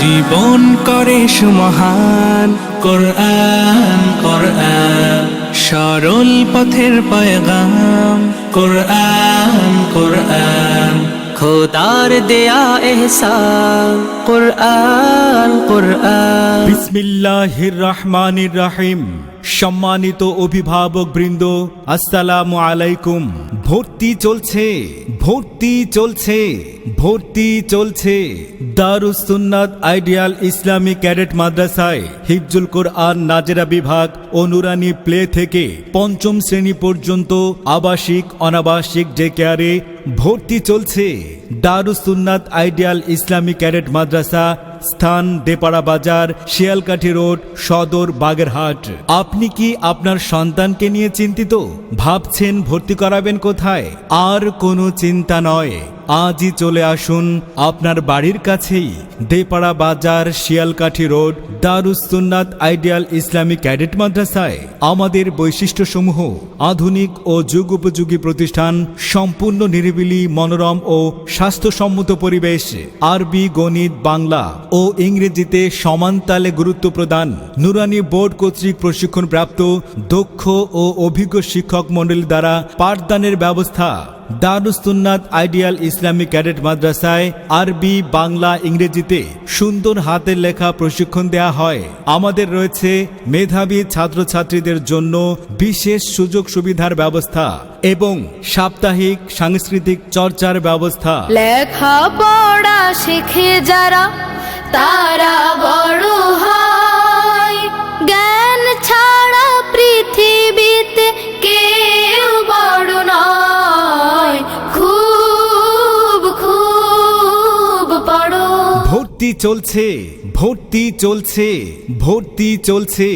জীবন করে সুমহান কোরআন কোরআন। সরল পথের পয়গাম কোরআন কোরআন। খোদার দেয়া এহসান। বিসমিল্লাহির রহমানির রাহিম সম্মানিত অভিভাবক বৃন্দ আসসালামু আলাইকুম। ভর্তি চলছে ভর্তি চলছে ভর্তি চলছে। দারুস সুন্নাত আইডিয়াল ইসলামী ক্যাডেট মাদ্রাসায় হিফজুল কোরআন নাজেরা বিভাগ ও নুরানি প্লে থেকে পঞ্চম শ্রেণি পর্যন্ত আবাসিক, অনাবাসিক, ডে কেয়ারে ভর্তি চলছে দারুসুন্নাত আইডিয়াল ইসলামী ক্যাডেট মাদ্রাসা, স্থান দেপাড়া বাজার, শিয়ালকাঠি রোড, সদর বাগেরহাট। আপনি কি আপনার সন্তানকে নিয়ে চিন্তিত? ভাবছেন ভর্তি করাবেন কোথায়? আর কোনো চিন্তা নয়। আজই চলে আসুন আপনার বাড়ির কাছেই। দেপাড়া বাজার, শিয়ালকাঠি রোড দারুস সুন্নাত আইডিয়াল ইসলামিক ক্যাডেট মাদ্রাসায়। আমাদের বৈশিষ্ট্যসমূহ, আধুনিক ও যুগ উপযোগী প্রতিষ্ঠান, সম্পূর্ণ নিরিবিলি, মনোরম ও স্বাস্থ্যসম্মত পরিবেশ। আরবি, গণিত, বাংলা ও ইংরেজিতে সমান তালে গুরুত্ব প্রদান। নুরানি বোর্ড কর্তৃক প্রশিক্ষণপ্রাপ্ত দক্ষ ও অভিজ্ঞ শিক্ষক মণ্ডলী দ্বারা পাঠদানের ব্যবস্থা দারুস্তুন্নাত আইডিয়াল ইসলামিক ক্যাডেট মাদ্রাসায় আরবি, বাংলা, ইংরেজিতে সুন্দর হাতের লেখা প্রশিক্ষণ দেয়া হয়। আমাদের রয়েছে মেধাবী ছাত্রছাত্রীদের জন্য বিশেষ সুযোগ সুবিধার ব্যবস্থা এবং সাপ্তাহিক সাংস্কৃতিক চর্চার ব্যবস্থা। লেখা পড়া শিখে যারা, তারা বড় হয়। ভর্তি চলছে ভর্তি চলছে ভর্তি চলছে।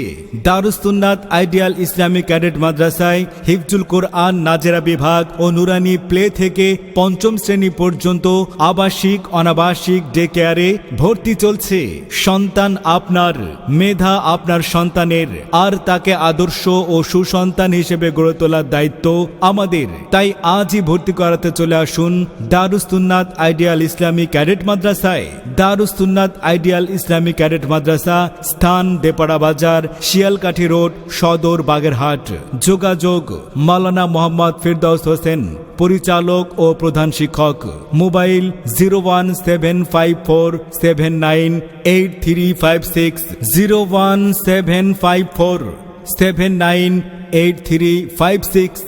দারুস্তুন্নাত আইডিয়াল ইসলামিক ক্যাডেট মাদ্রাসায় হিফজুল কোরআন, নাজেরা বিভাগ ও নুরানি প্লে থেকে পঞ্চম শ্রেণি পর্যন্ত আবাসিক, অনাবাসিক ডে কেয়ারে ভর্তি চলছে। সন্তান আপনার, মেধা আপনার সন্তানের, আর তাকে আদর্শ ও সুসন্তান হিসেবে গড়ে তোলার দায়িত্ব আমাদের। তাই আজই ভর্তি করাতে চলে আসুন দারুস্তুন্নাত আইডিয়াল ইসলামিক ক্যাডেট মাদ্রাসায়। দারুস্তুন্নাত আইডিয়াল ইসলামী ক্যাডেট মাদ্রাসা, স্থান দেপাড়া বাজার, শিয়ালকাঠি রোড, সদর বাগেরহাট। যোগাযোগ মালানা মোহাম্মদ ফিরদৌস হোসেন, পরিচালক ও প্রধান শিক্ষক। Mobile zero one seven five four seven nine eight three five six, zero one seven five four seven nine eight three five six.